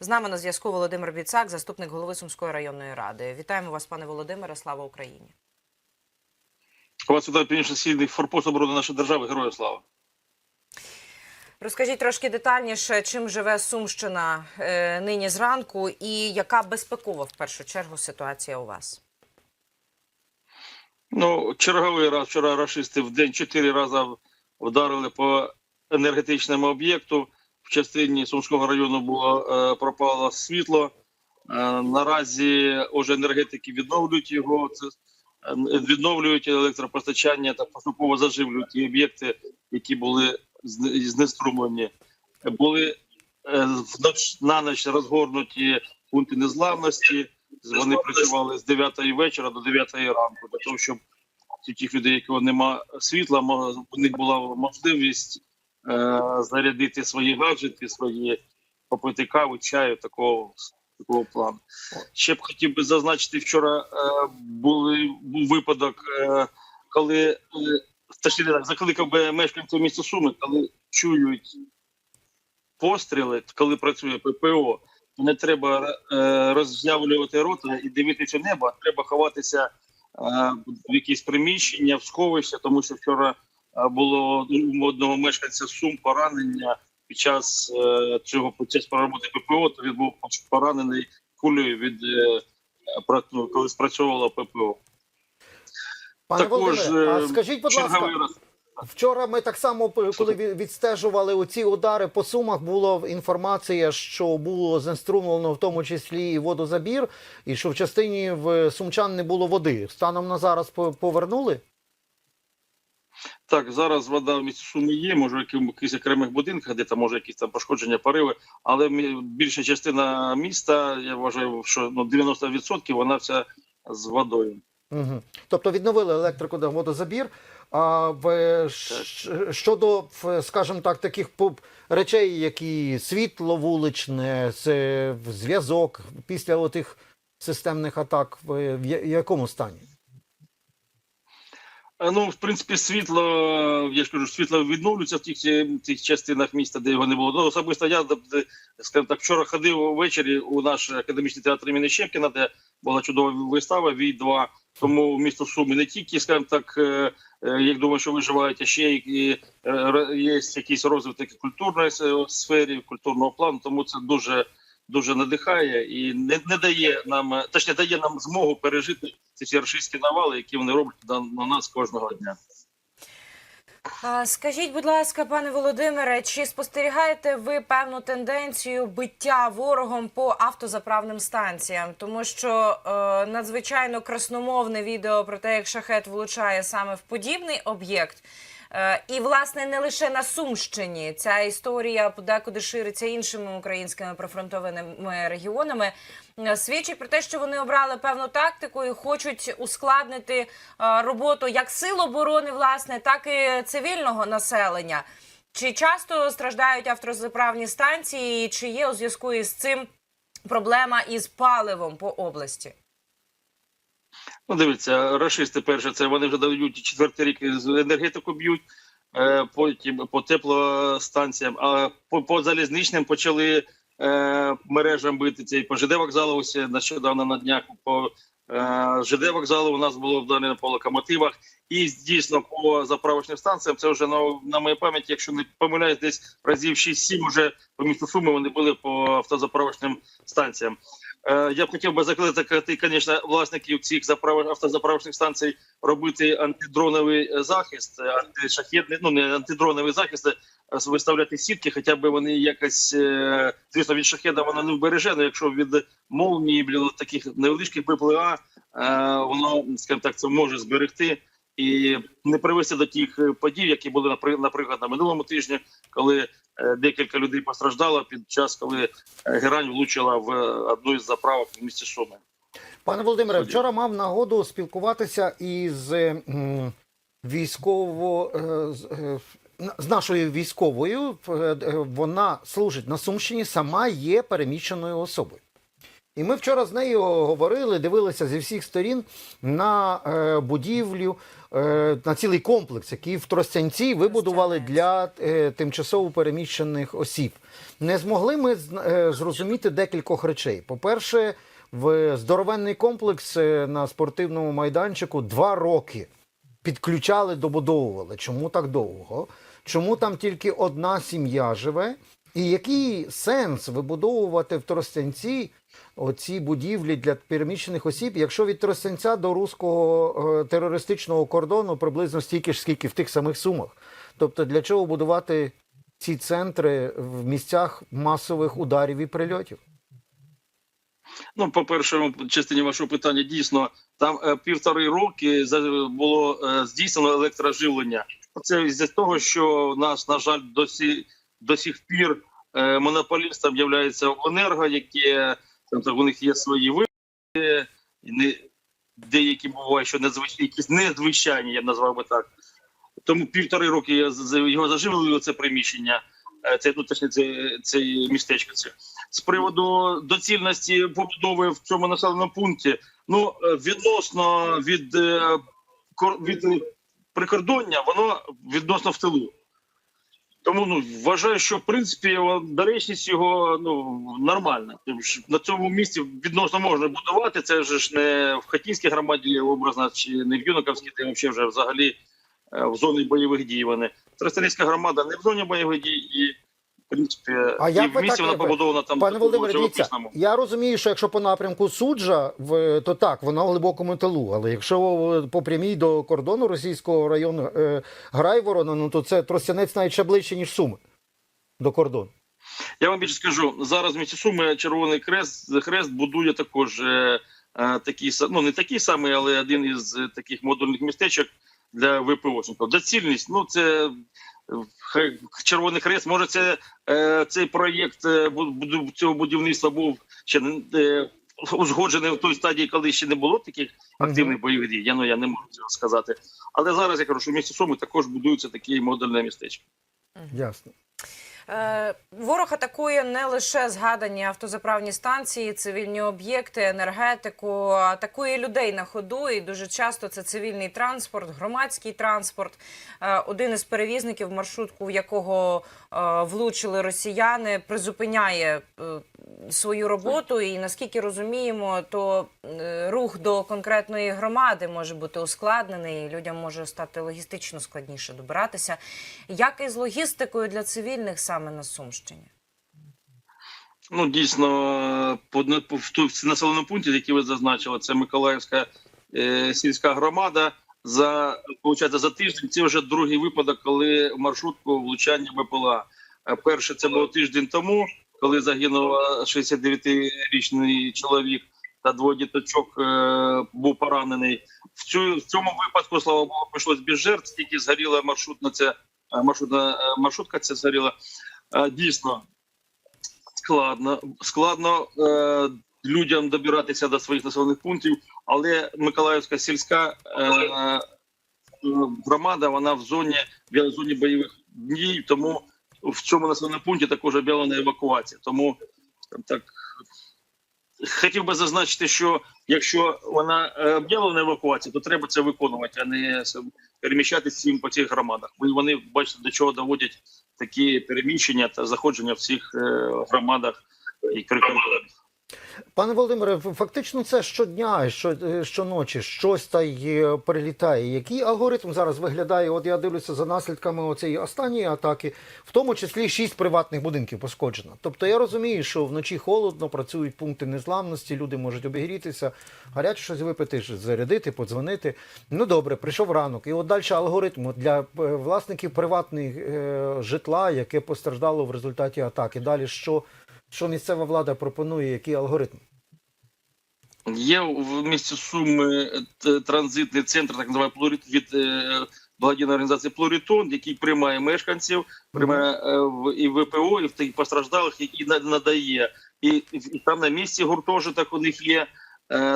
З нами на зв'язку Володимир Біцак, заступник голови Сумської районної ради. Вітаємо вас, пане Володимире. Слава Україні. Вас вітає північно-східний форпост оборони нашої держави. Героям слава. Розкажіть трошки детальніше, чим живе Сумщина е, нині зранку, і яка безпекова в першу чергу ситуація у вас? Ну, черговий раз вчора рашисти в день чотири рази вдарили по енергетичному об'єкту. В частині Сумського району було е, пропало світло. Е, наразі уже енергетики відновлюють його. Це е, відновлюють електропостачання та поступово заживлюють ті об'єкти, які були зне- знеструмлені. Були на ніч розгорнуті пункти незламності. Вони працювали з 9 вечора до 9 ранку, для того, щоб у тих людей, якого нема світла, у них була можливість зарядити свої гаджети, свої попити каву, чаю, такого, такого плану. Ще б хотів би зазначити, вчора е, були, був випадок, е, коли е, точніше так, закликав би мешканців міста Суми, коли чують постріли, коли працює ППО, не треба е, роззявлювати рота і дивитися небо, треба ховатися е, в якісь приміщення, в сховища, тому що вчора е, було у одного мешканця Сум поранення під час е, цього під час ППО, то він був поранений кулею від е, коли спрацьовувало ППО. Пане Також, Володимире, а е, скажіть, будь ласка, раз. вчора ми так само, коли відстежували оці удари по сумах, була інформація, що було зінструмлено в тому числі і водозабір, і що в частині в сумчан не було води. Станом на зараз повернули? Так, зараз вода в місті Суми є, може в якихось окремих будинках, де там може якісь там пошкодження, пориви, але більша частина міста, я вважаю, що ну, 90% вона вся з водою. Угу. Тобто відновили електрику та водозабір. А в, щодо, скажімо так, таких речей, які світло вуличне, зв'язок після отих системних атак, в якому стані? Ну, в принципі, світло, я ж кажу, світло відновлюється в тих, е, тих частинах міста, де його не було. Ну, особисто я, скажімо так, вчора ходив ввечері у наш академічний театр імені Щепкіна, де була чудова вистава «Вій-2». Тому місто Суми не тільки, скажімо так, е, е, як думаю, що виживають, а ще р- є якийсь розвиток культурної сфері, культурного плану, тому це дуже дуже надихає і не, не дає нам, точніше, дає нам змогу пережити ці всі рашистські навали, які вони роблять на нас кожного дня. Скажіть, будь ласка, пане Володимире, чи спостерігаєте ви певну тенденцію биття ворогом по автозаправним станціям? Тому що е, надзвичайно красномовне відео про те, як шахет влучає саме в подібний об'єкт. Е, і, власне, не лише на Сумщині ця історія подекуди шириться іншими українськими прифронтовими регіонами. е, Свідчить про те, що вони обрали певну тактику і хочуть ускладнити е, роботу як сил оборони, власне, так і цивільного населення. Чи часто страждають автозаправні станції, чи є у зв'язку із цим проблема із паливом по області? Ну, дивіться, рашисти перше, це вони вже дають четвертий рік з енергетику б'ють, е, потім по теплостанціям, а по, по залізничним почали е, мережам бити цей по ЖД вокзалу. Ось нещодавно на днях по е, ЖД вокзалу у нас було вдарено по локомотивах. І дійсно по заправочним станціям це вже на, на моїй пам'яті, якщо не помиляюсь, десь разів 6-7 уже по місту Суми вони були по автозаправочним станціям. Е, Я б хотів би закликати, звісно, власників цих заправ... автозаправочних станцій робити антидроновий е, захист, е, антишахетний, ну не антидроновий захист, а виставляти сітки, хоча б вони якось, звісно, від шахеда воно не вбереже, але якщо від молнії, таких невеличких е, воно, скажімо так, це може зберегти і не привести до тих е, подій, які були напри- наприклад на минулому тижні, коли е, декілька людей постраждало під час, коли е, герань влучила в одну із заправок в місті Суми. Пане Володимире, вчора мав нагоду спілкуватися із військово з, нашою військовою. Вона служить на Сумщині, сама є переміщеною особою. І ми вчора з нею говорили, дивилися зі всіх сторін на е, будівлю, е, на цілий комплекс, який в Тростянці вибудували для е, тимчасово переміщених осіб. Не змогли ми е, зрозуміти декількох речей. По-перше, в здоровенний комплекс е, на спортивному майданчику два роки підключали, добудовували. Чому так довго? Чому там тільки одна сім'я живе? І який сенс вибудовувати в Тростянці оці будівлі для переміщених осіб, якщо від Тростянця до руського е, терористичного кордону приблизно стільки ж, скільки в тих самих сумах? Тобто, для чого будувати ці центри в місцях масових ударів і прильотів? Ну, по першому частині вашого питання, дійсно, там е, півтори роки було е, здійснено електроживлення. Це з того, що у нас, на жаль, до, сі, до сих пір е, монополістом є обленерго, яке там, так, у них є свої вибори, не, деякі бувають, що надзвичайні, якісь незвичайні, я б назвав би так. Тому півтори роки я його заживлював це приміщення, е, це ну, точніше, це, це містечко. Це з приводу доцільності побудови в цьому населеному пункті. Ну е, відносно від, від прикордоння, воно відносно в тилу. Тому ну вважаю, що в принципі його, доречність його ну нормальна. Тому що На цьому місці відносно можна будувати. Це ж не в Хатінській громаді образно, чи не в Юнаковській, де взагалі вже взагалі е, в зоні бойових дій вони. Тростянецька громада не в зоні бойових дій, і в принципі А і як в місті вона побудована там Пане Володимире, дивіться, я розумію, що якщо по напрямку суджа, то так, вона в глибокому тилу. Але якщо по прямій до кордону російського району е, Грайворона, ну то це Тростянець навіть ще ближче, ніж Суми до кордону. Я вам більше скажу зараз. В місті Суми Червоний Хрест хрест будує також е, е, ну не такий самий, але один із таких модульних містечок для ВПОшників. Доцільність, ну це Червоний Хрест. Може, це е, цей проєкт е, цього будівництва був ще е, узгоджений в той стадії, коли ще не було таких активних бойових дій. Я ну я не можу цього сказати. Але зараз я кажу, що в місті Суми також будуються такі модульні містечка. Ясно. Е, Ворог атакує не лише згадані автозаправні станції, цивільні об'єкти, енергетику, атакує людей на ходу. І дуже часто це цивільний транспорт, громадський транспорт. Е, Один із перевізників, маршрутку, в якого е, влучили росіяни, призупиняє свою роботу. І наскільки розуміємо, то е, рух до конкретної громади може бути ускладнений. і Людям може стати логістично складніше добиратися. Як із логістикою для цивільних саме на Сумщині? Ну, дійсно, по, населеному пункті, який ви зазначили, це Миколаївська е, сільська громада. За получається, за тиждень це вже другий випадок, коли маршрутку влучання БПЛА. Е, Перше це було тиждень тому, коли загинув е, 69-річний чоловік та двоє діточок е, був поранений. В, цю, в цьому випадку, слава Богу, прийшлось без жертв, тільки згоріла маршрутна ця е, маршрутна е, маршрутка. Ця згоріла. Е, Дійсно, складно. Складно е, людям добиратися до своїх населених пунктів, але Миколаївська сільська е, е, громада вона в зоні в зоні бойових дій, тому в цьому населеному пункті також об'явлена евакуація. Тому так. Хотів би зазначити, що якщо вона е, об'явлена евакуація, то треба це виконувати, а не переміщатися їм по цих громадах. Вони бачите, до чого доводять такі переміщення та заходження в цих е, громадах і прикордонах. Пане Володимире, фактично це щодня, що, е, щоночі щось та й е, перелітає. Який алгоритм зараз виглядає? От я дивлюся за наслідками оцієї останньої атаки, в тому числі шість приватних будинків пошкоджено. Тобто я розумію, що вночі холодно, працюють пункти незламності, люди можуть обігрітися, гаряче щось випити, зарядити, подзвонити. Ну добре, прийшов ранок. І от далі алгоритм для е, власників приватних житла, яке постраждало в результаті атаки. Далі що? Що місцева влада пропонує, який алгоритм? Є в місті Суми е, транзитний центр, так називаємо Плурит від е, благодійної організації Плуритон, який приймає мешканців, приймає е, і ВПО, і в тих постраждалих, які на- надає. І, і, там на місці гуртожиток у них є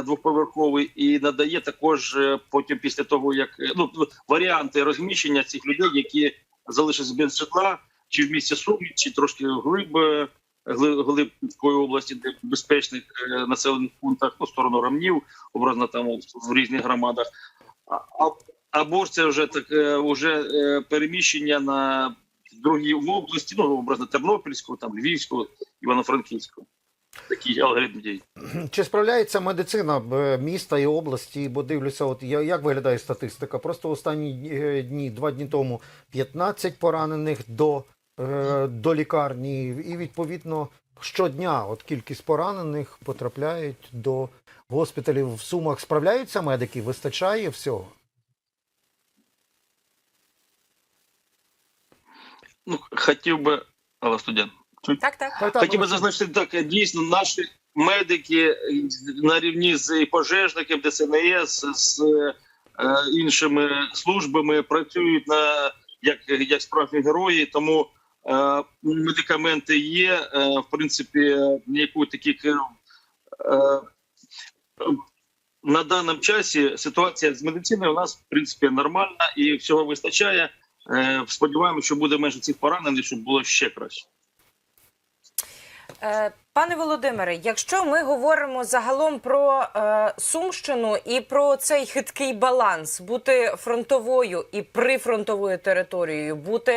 двоповерховий, і надає також потім, після того як ну варіанти розміщення цих людей, які залишаться без житла, чи в місті Сумі, чи трошки глиб гли- Глибкої області, де безпечних е, населених пунктах, ну, сторону рамнів, образно там в різних громадах. А- Або ж це вже таке вже е, переміщення на другі області, ну образно Тернопільську, там Львівську, Івано-Франківську. Такий алгоритм дій. Чи справляється медицина е, міста і області? Бо дивлюся, от як виглядає статистика? Просто останні е, дні, два дні тому 15 поранених до, е, до лікарні, і відповідно щодня от кількість поранених потрапляють до госпіталів в сумах. Справляються медики? Вистачає всього? Ну, хотів би, але студент. Так, так. Так, так, Хотів би ну, зазначити так, дійсно, наші медики на рівні з пожежників, ДСНС, з е, іншими службами працюють на як, як справжні герої, тому е, медикаменти є. Е, в принципі, ніякої таких е, е, на даному часі ситуація з медициною у нас в принципі нормальна і всього вистачає. Е, сподіваємося, що буде менше цих поранених, щоб було ще краще. Е, Пане Володимире, якщо ми говоримо загалом про е, Сумщину і про цей хиткий баланс, бути фронтовою і прифронтовою територією, бути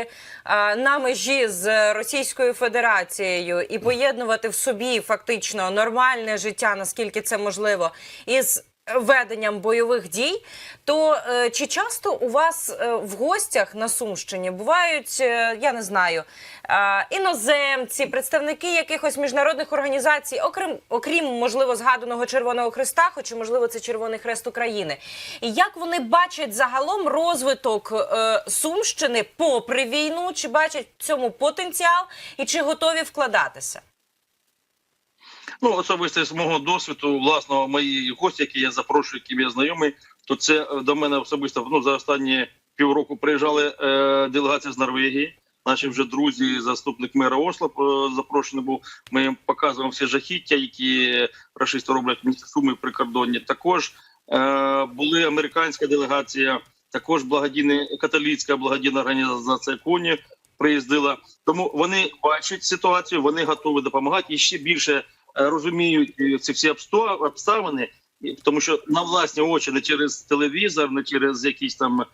е, на межі з Російською Федерацією і поєднувати в собі фактично нормальне життя, наскільки це можливо, із веденням бойових дій, то е, чи часто у вас е, в гостях на Сумщині бувають, е, я не знаю, е, іноземці, представники якихось міжнародних організацій, окрім, окрім можливо згаданого Червоного Хреста, хоча можливо це Червоний Хрест України. І як вони бачать загалом розвиток е, Сумщини попри війну? Чи бачать в цьому потенціал і чи готові вкладатися? Ну, особисто з мого досвіду, власного мої гості, які я запрошую, яким я знайомий, то це е, до мене особисто ну, за останні півроку приїжджали е, делегація з Норвегії. Наші вже друзі, заступник мера Осло е, запрошений був. Ми їм показуємо всі жахіття, які рашисти роблять в місті Суми при кордоні. Також е, були американська делегація, також благодійна католицька благодійна організація Коні приїздила. Тому вони бачать ситуацію, вони готові допомагати і ще більше розуміють е, ці всі обставини, тому що на власні очі, не через телевізор, не через якісь там е,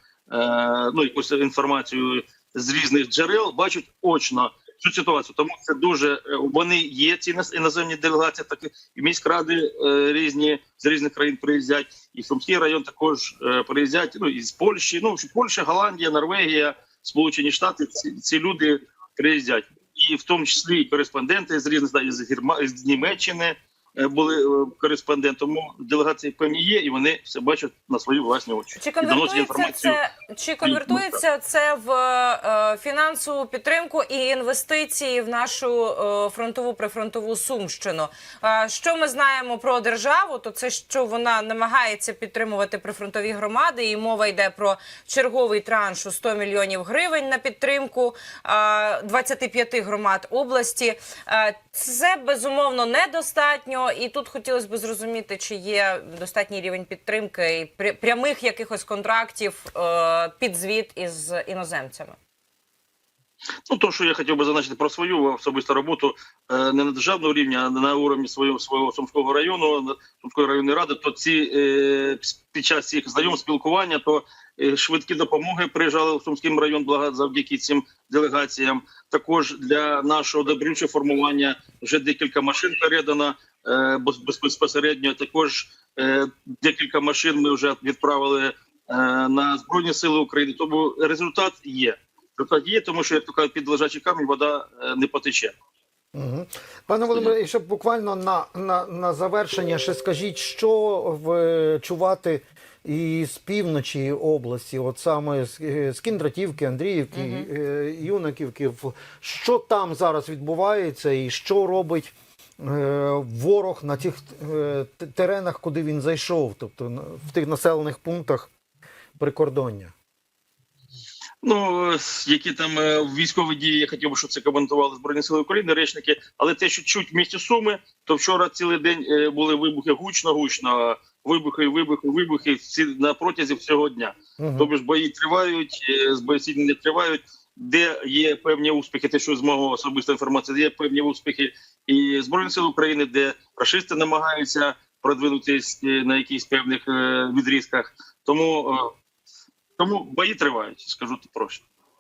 ну якусь інформацію з різних джерел, бачать очно цю ситуацію. Тому це дуже е, вони є ці іноземні делегації, так і міськради е, різні з різних країн приїздять, і Сумський район також е, приїздять. Ну і з Польщі, ну Польща, Голландія, Норвегія, Сполучені Штати. Ці, ці люди приїздять, і в тому числі і кореспонденти з різних з, з Німеччини були е, кореспонденти. Тому делегації певні є, і вони все бачать на свої власні очі. Чи конвертується це чи конвертується це в е, фінансову підтримку і інвестиції в нашу е, фронтову прифронтову сумщину? Е, що ми знаємо про державу? То це що вона намагається підтримувати прифронтові громади, і мова йде про черговий транш у 100 мільйонів гривень на підтримку е, 25 громад області. Е, це безумовно недостатньо, і тут хотілося б зрозуміти, чи є достатній рівень підтримки і пря- прямих якихось контрактів е, під звіт із іноземцями. Ну, то, що я хотів би зазначити про свою особисту роботу е, не на державному рівні, а на уровні свого свого сумського району, сумської районної ради, то ці е, під час цих знайомств спілкування, то швидкі допомоги приїжджали в Сумський район завдяки цим делегаціям. Також для нашого добрючого формування вже декілька машин передано безпосередньо. Також е, декілька машин ми вже відправили е, на збройні сили України. Тому результат є. Результат є, тому що як то кажуть, під лежачий камінь вода е, не потече. Угу. Пане Володимире, і щоб буквально на, на, на завершення ще скажіть, що в, чувати із півночі області, от саме з, е, з Кіндратівки, Андріївки, е, Юнаківки, в- що там зараз відбувається і що робить е, ворог на тих е, теренах, куди він зайшов, тобто в тих населених пунктах прикордоння? Ну які там е, військові дії, я хотів би, щоб це коментували збройні сили України, речники. Але те, що чуть в місті Суми, то вчора цілий день е, були вибухи гучно, гучно. Вибухи, вибухи, вибухи на протязі всього дня. Угу. Тобто ж бої тривають, е, з боєсідні тривають. Де є певні успіхи, те, що з мого особистої інформації, де є певні успіхи і Збройних сил України, де рашисти намагаються продвинутись е, на якихось певних е, відрізках. Тому, е, тому бої тривають, скажу проще.